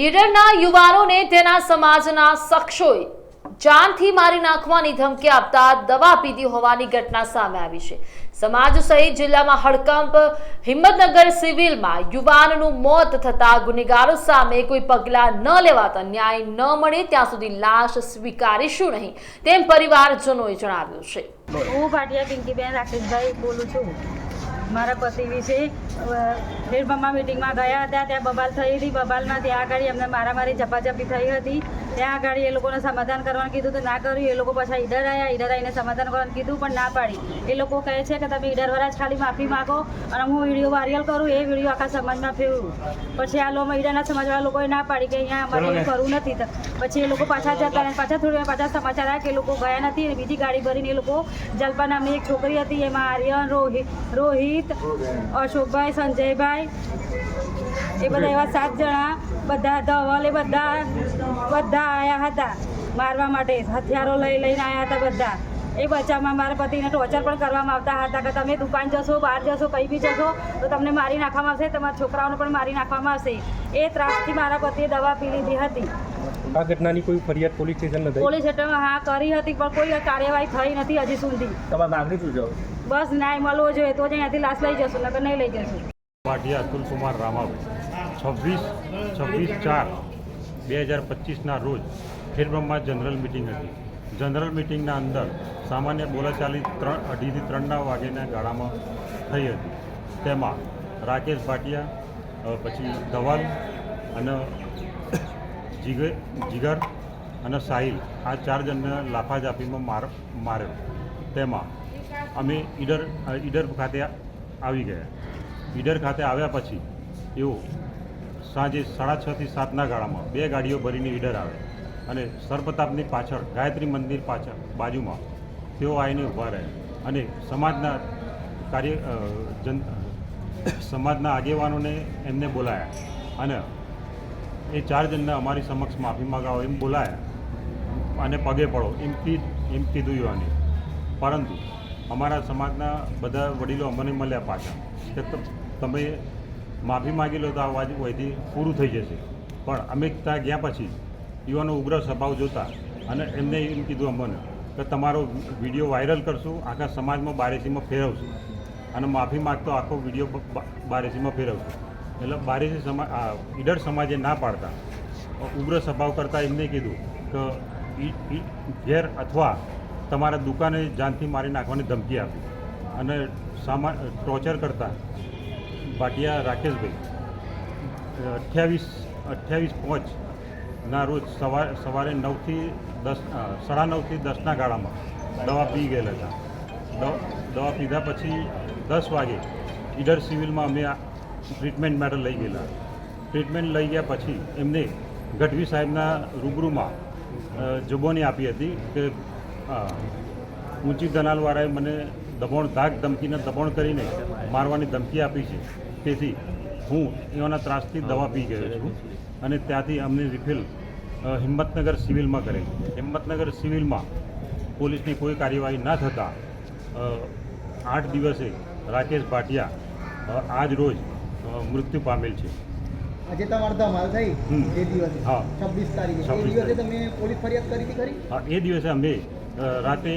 ઈડરના યુવાનોને તેના સમાજના શખ્સોએ જાનથી મારી નાખવાની ધમકી આપતા દવા પીધી હોવાની ઘટના સામે આવી છે. સમાજ સહિત જિલ્લામાં હડકંપ, હિંમતનગર સિવિલમાં યુવાનનું મોત થતા ગુનેગારો સામે કોઈ પગલાં ન લેવાતા ન્યાય ન મળે ત્યાં સુધી લાશ સ્વીકારીશું નહીં, તેમ પરિવારજનોએ જણાવ્યું છે. હું ભાટિયા પિંકીબેન રાકેશભાઈ બોલું છું. મારા પતિ વિશે નિર્મમા મિટિંગમાં ગયા હતા ત્યાં બબાલ થઈ હતી બબાલમાં ત્યાં આગળ એમને મારામારી ઝપાઝપી થઈ હતી. ત્યાં આગળ એ લોકોને સમાધાન કરવાનું કીધું તો ના કર્યું એ લોકો પાછા ઈડર આવ્યા ઈડર આવીને સમાધાન કરવાનું કીધું પણ ના પાડી. એ લોકો કહે છે કે તમે ઈડરવાળા જ ખાલી માફી માગો અને હું વીડિયો વાયરલ કરું એ વીડિયો આખા સમાજમાં ફેરવું. પછી આ લોકો ઈડરના સમાજવાળા લોકોએ ના પાડી કે અહીંયા અમારે કરવું નથી પછી એ લોકો પાછા જતા અને પાછા થોડી વાર પાછા સમાચાર આવ્યા કે એ લોકો ગયા નથી અને બીજી ગાડી ભરીને એ લોકો જલ્પા નામની એક છોકરી હતી એમાં આર્યન રોહિત રોહિત અશોકભાઈ સંજયભાઈ. એ બધા એવા સાત જણા, બધા ધવલ, એ બધા બધા આવ્યા હતા મારવા માટે. હથિયારો લઈ લઈને આવ્યા હતા બધા. એ બચ્ચામાં મારા પતિને ટોર્ચર પણ કરવામાં આવતા હતા કે તમે દુકાન જશો બહાર જશો કંઈ બી જશો તો તમને મારી નાખવામાં આવશે તમારા છોકરાઓને પણ મારી નાખવામાં આવશે. એ ત્રાસથી મારા પતિએ દવા પી લીધી હતી. આ ઘટનાની કોઈ ફરિયાદ પોલીસ સ્ટેશન નથી પોલીસ સ્ટેશન હા કરી હતી પણ કોઈ કાર્યવાહી થઈ નથી હજી સુધી. તમારી માંગણી શું છે બસ ન્યાય મળવો જોઈએ તો જ અહીંયાથી લાશ લઈ જશું નકર નહીં લઈ જશું. પાટિયા અતુલ કુમાર રામાભાઈ છવ્વીસ છવ્વીસ ચાર બે હજાર પચીસના રોજ ખેડબ્રહ્મા જનરલ મિટિંગ હતી. જનરલ મિટિંગના અંદર સામાન્ય બોલાચાલી ત્રણ, અઢીથી ત્રણના વાગ્યાના ગાળામાં થઈ હતી. તેમાં રાકેશ ભાટિયા પછી ધવલ અને જીગર જીગર અને સાહિલ આ ચાર જણને લાફા જાપીમાં માર માર્યો તેમાં અમે ઈડર ઈડર ખાતે આવી ગયા. ઈડર ખાતે આવ્યા પછી એઓ સાંજે સાડા છથી સાતના ગાળામાં બે ગાડીઓ ભરીને ઈડર આવે. અને સરપ્રતાપની પાછળ, ગાયત્રી મંદિર પાછળ, બાજુમાં તેઓ આવીને ઊભા રહે. અને સમાજના કાર્ય જન, સમાજના આગેવાનોને એમને બોલાયા. અને એ ચાર જણને અમારી સમક્ષ માફી માગાવો એમ બોલાયા અને પગે પડો એમ કી એમ કીધું યુવાને પરંતુ અમારા સમાજના બધા વડીલો અમને મળ્યા પાછા કે તમે માફી માગી લો તો આ વાત વહીથી પૂરું થઈ જશે. પણ અમે ત્યાં ગયા પછી યુવાનો ઉગ્ર સ્વભાવ જોતા અને એમને એમ કીધું અમને કે તમારો વીડિયો વાયરલ કરશું, આખા સમાજમાં બારેસીમાં ફેરવશું. અને માફી માગતો આખો વીડિયો બારેસીમાં ફેરવશું. એટલે બારેસી સમાજ ઈડર સમાજે ના પાડતા. ઉગ્ર સ્વભાવ કરતાં એમને કીધું કે ઘેર અથવા તમારા દુકાને જાનથી મારી નાખવાની ધમકી આપી. અને સામા, ટોર્ચર કરતા ભાટિયા રાકેશભાઈ. અઠ્યાવીસ અઠ્યાવીસ પાંચના રોજ સવારે સવારે નવથી દસ સાડા નવથી દસના ગાળામાં દવા પી ગયેલા હતા. દવા પીધા પછી દસ વાગે ઈડર સિવિલમાં અમે ટ્રીટમેન્ટ માટે લઈ ગયેલા. ટ્રીટમેન્ટ લઈ ગયા પછી એમને ગઢવી સાહેબના રૂબરૂમાં જુબાની આપી હતી કે ઊંચી દલાલવાળાએ મને દબાણ, ધાક ધમકીને દબાણ કરીને મારવાની ધમકી આપી છે. તેથી હું એવાના ત્રાસથી દવા પી ગયો છું. અને ત્યાંથી અમને રિફિલ હિંમતનગર સિવિલમાં કરેલી. હિંમતનગર સિવિલમાં પોલીસની કોઈ કાર્યવાહી ન થતાં આઠ દિવસે રાકેશ ભાટિયા આજ રોજ મૃત્યુ પામેલ છે. આજે તમારે ધમાલ થઈ? એ દિવસે? હા. છવ્વીસ તારીખે. એ દિવસે તમે પોલીસ ફરિયાદ કરી હતી ખરી? હા, એ દિવસે અમે રાતે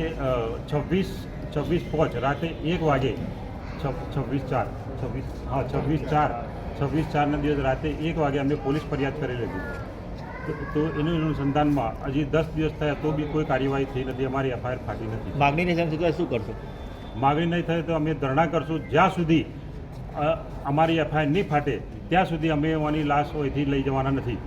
છવ્વીસ છવ્વીસ પાંચ રાતે એક વાગે છવ્વીસ ચાર છવ્વીસ હા છવ્વીસ ચાર છવ્વીસ ચારના દિવસ રાતે એક વાગે અમે પોલીસ ફરિયાદ કરેલી હતી તો- એનું અનુસંધાનમાં હજી દસ દિવસ થયા તો બી કોઈ કાર્યવાહી થઈ નથી અમારી એફઆઈઆર ફાટી નથી. માગણી નહીં સમજી શું કરશો? માગણી નહીં થાય તો અમે ધરણા કરશું. જ્યાં સુધી અમારી એફઆઈઆર નહીં ફાટે ત્યાં સુધી અમે એની લાશ અહીંથી લઈ જવાના નથી.